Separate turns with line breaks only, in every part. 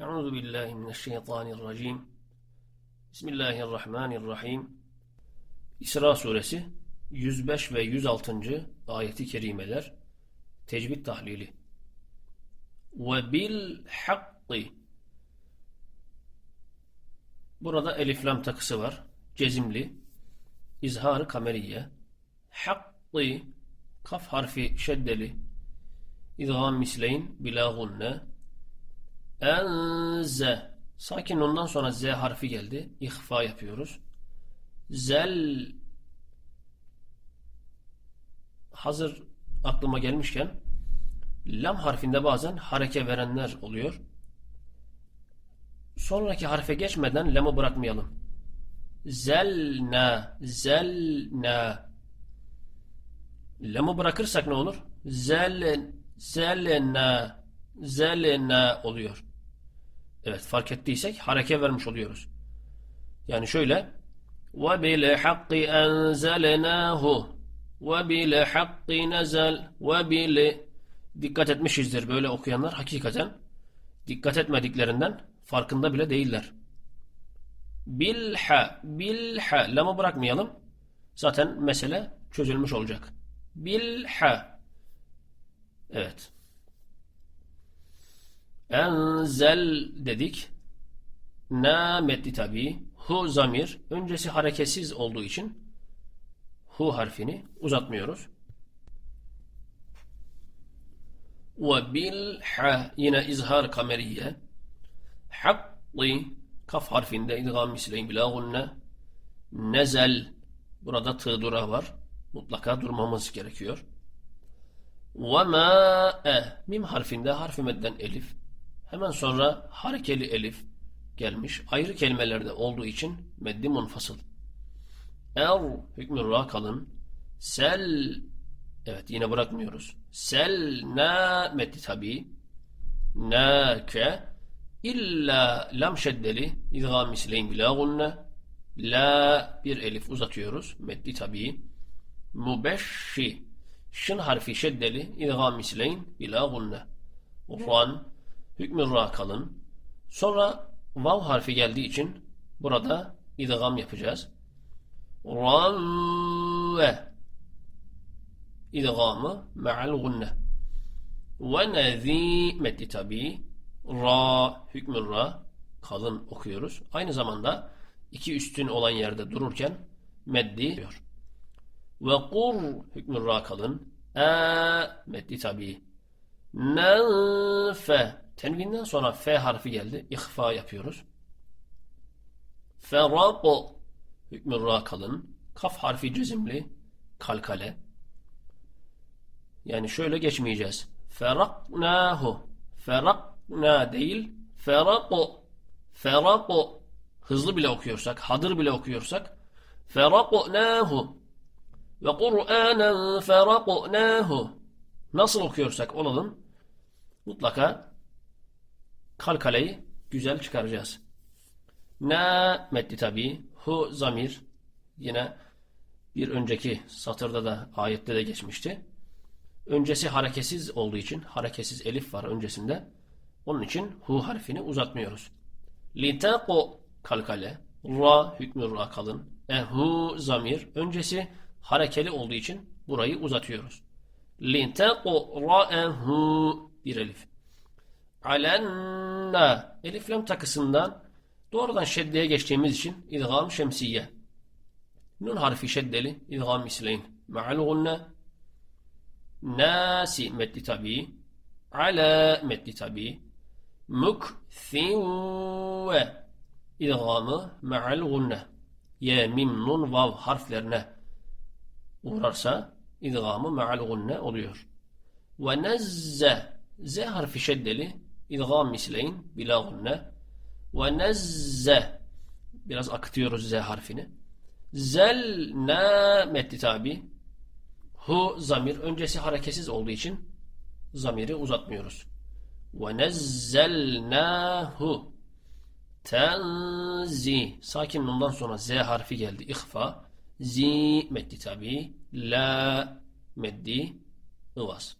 Euzu billahi mineşşeytanirracim. Bismillahirrahmanirrahim. İsra suresi 105 ve 106. ayeti kerimeler tecvid tahlili. Ve bil hakkı Burada elif lam takısı var. Cezimli. İzharı kameriye. Hakkı kaf harfi şeddeli. İdgam misleyn bila gunne. Enze sakin ondan sonra z harfi geldi. İhfa yapıyoruz. Zel hazır aklıma gelmişken lam harfinde bazen hareke verenler oluyor. Sonraki harfe geçmeden lamı bırakmayalım. Zelna, zelna. Lamı bırakırsak ne olur? Zel, zelna, zelna oluyor. Evet fark ettiysek hareke vermiş oluyoruz. Yani şöyle ve bil hakki enzelnahu ve bil hakki nezel ve bil dikkat etmişizdir böyle okuyanlar hakikaten dikkat etmediklerinden farkında bile değiller. Bilha bilha lamı bırakmayalım. Zaten mesele çözülmüş olacak. Bilha Evet. Enzel dedik. Na metni tabi. Hu zamir. Öncesi hareketsiz olduğu için hu harfini uzatmıyoruz. Ve bil ha yine izhar kameriye. Hakkı kaf harfinde idgam misleyin bila gunne. Nezel burada tığ dura var. Mutlaka durmamız gerekiyor. Ve ma'e mim harfinde harfi medden elif. Hemen sonra harekeli elif gelmiş. Ayrı kelimelerde olduğu için meddi munfasıl. Er hükmü ra kalın. Sel evet yine bırakmıyoruz. Sel na meddi tabi. Nâke illa lam şeddeli idgam misleyin bila gunne. La bir elif uzatıyoruz. Meddi tabi. Mubeşşi şın harfi şeddeli idgam misleyin bila gunne. Ran hükmü ra kalın. Sonra vav harfi geldiği için burada idgam yapacağız. Ran ve idgamı ma'al gunne. Ve nezi meddi tabi ra hükmü ra kalın okuyoruz. Aynı zamanda iki üstün olan yerde dururken meddi diyor. Ve kur hükmü ra kalın. E meddi tabi. Nenfe tenvinden sonra f harfi geldi. İhfa yapıyoruz. Ferako hükmü ra kalın. Kaf harfi cezimli. Kalkale. Yani şöyle geçmeyeceğiz. Feraknahu. Ferakna değil. Ferako. Ferako. Hızlı bile okuyorsak, hadır bile okuyorsak. Feraknahu. Ve Kur'anen feraknahu. Nasıl okuyorsak olalım mutlaka kalkaleyi güzel çıkaracağız. Na metni tabi. Hu zamir. Yine bir önceki satırda da ayette de geçmişti. Öncesi hareketsiz olduğu için hareketsiz elif var öncesinde. Onun için hu harfini uzatmıyoruz. Litaku kalkale. Ra hükmü ra kalın. Ehu zamir. Öncesi harekeli olduğu için burayı uzatıyoruz. Lintequ ra'ehu bir elif. Alenna elif lam takısından doğrudan şeddeye geçtiğimiz için idgam şemsiye. Nun harfi şeddeli idgam misleyin. Ma'al gunne nasi meddi tabi ala meddi tabi mukthive idgamı ma'al gunne ye mim nun vav harflerine uğrarsa idgamı ma'al oluyor. Ve nezze z harfi şeddeli idgam misleyin bila gunne ve nezze biraz akıtıyoruz z harfini. Zel na metti tabi hu zamir öncesi hareketsiz olduğu için zamiri uzatmıyoruz. Ve nezzelnahu tenzi sakin ondan sonra z harfi geldi ihfa zi meddi tabi la meddi ıvaz.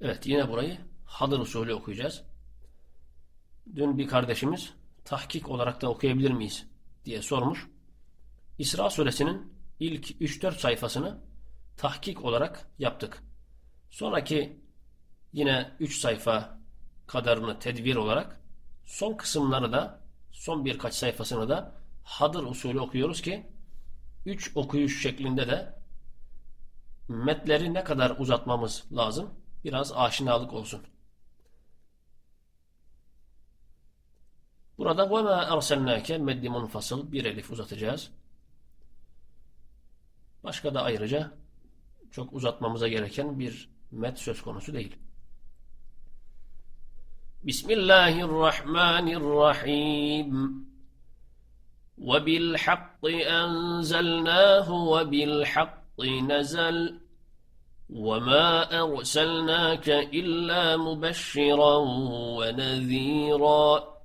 Evet yine burayı Hadır usulü okuyacağız. Dün bir kardeşimiz tahkik olarak da okuyabilir miyiz diye sormuş. İsra suresinin ilk 3-4 sayfasını tahkik olarak yaptık. Sonraki yine 3 sayfa kadarını tedbir olarak son kısımları da son birkaç sayfasını da hadır usulü okuyoruz ki 3 okuyuş şeklinde de metleri ne kadar uzatmamız lazım biraz aşinalık olsun. Burada ve ma erselnake meddi munfasıl bir elif uzatacağız. Başka da ayrıca çok uzatmamıza gereken bir met söz konusu değil. Bismillahirrahmanirrahim. وبالحق أنزلناه وبالحق نزل وما أرسلناك إلا مبشرا ونذيرا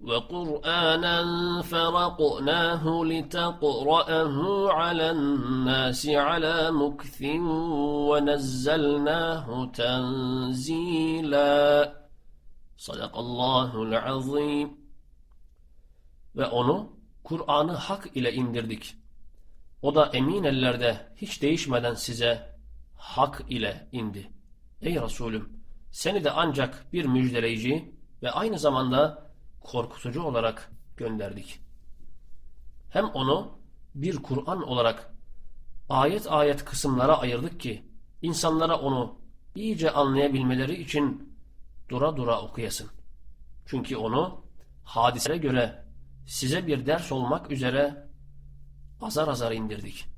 وقرآنا فرقناه لتقرأه على الناس على مكث ونزلناه تنزيلا صدق الله العظيم Ve onu Kur'an'ı hak ile indirdik. O da emin ellerde hiç değişmeden size hak ile indi. Ey Resulüm seni de ancak bir müjdeleyici ve aynı zamanda korkutucu olarak gönderdik. Hem onu bir Kur'an olarak ayet ayet kısımlara ayırdık ki insanlara onu iyice anlayabilmeleri için dura dura okuyasın. Çünkü onu hadiselere göre size bir ders olmak üzere azar azar indirdik.